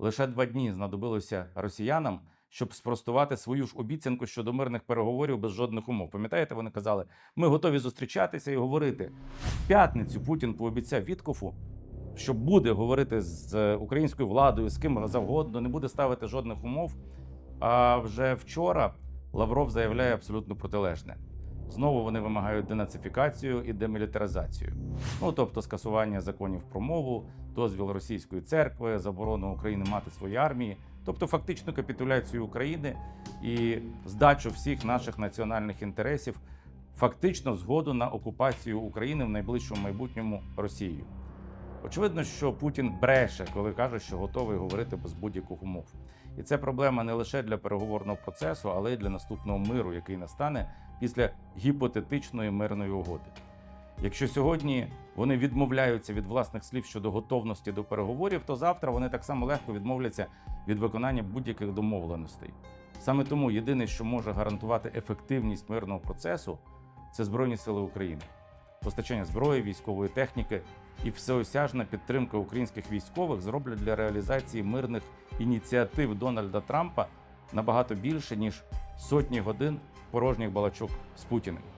Лише два дні знадобилося росіянам, щоб спростувати свою ж обіцянку щодо мирних переговорів без жодних умов. Пам'ятаєте, вони казали, ми готові зустрічатися і говорити. В п'ятницю Путін пообіцяв Віткофу, що буде говорити з українською владою, з ким завгодно, не буде ставити жодних умов. А вже вчора Лавров заявляє абсолютно протилежне. Знову вони вимагають денацифікацію і демілітаризацію. Ну тобто скасування законів про мову, дозвіл російської церкви, заборону України мати свої армії, тобто фактично капітуляцію України і здачу всіх наших національних інтересів, фактично згоду на окупацію України в найближчому майбутньому Росією. Очевидно, що Путін бреше, коли каже, що готовий говорити без будь-яких умов. І це проблема не лише для переговорного процесу, але й для наступного миру, який настане після гіпотетичної мирної угоди. Якщо сьогодні вони відмовляються від власних слів щодо готовності до переговорів, то завтра вони так само легко відмовляться від виконання будь-яких домовленостей. Саме тому єдине, що може гарантувати ефективність мирного процесу, це Збройні Сили України, постачання зброї, військової техніки і всеосяжна підтримка українських військових зроблять для реалізації мирних ініціатив Дональда Трампа набагато більше ніж сотні годин порожніх балачок з Путіним.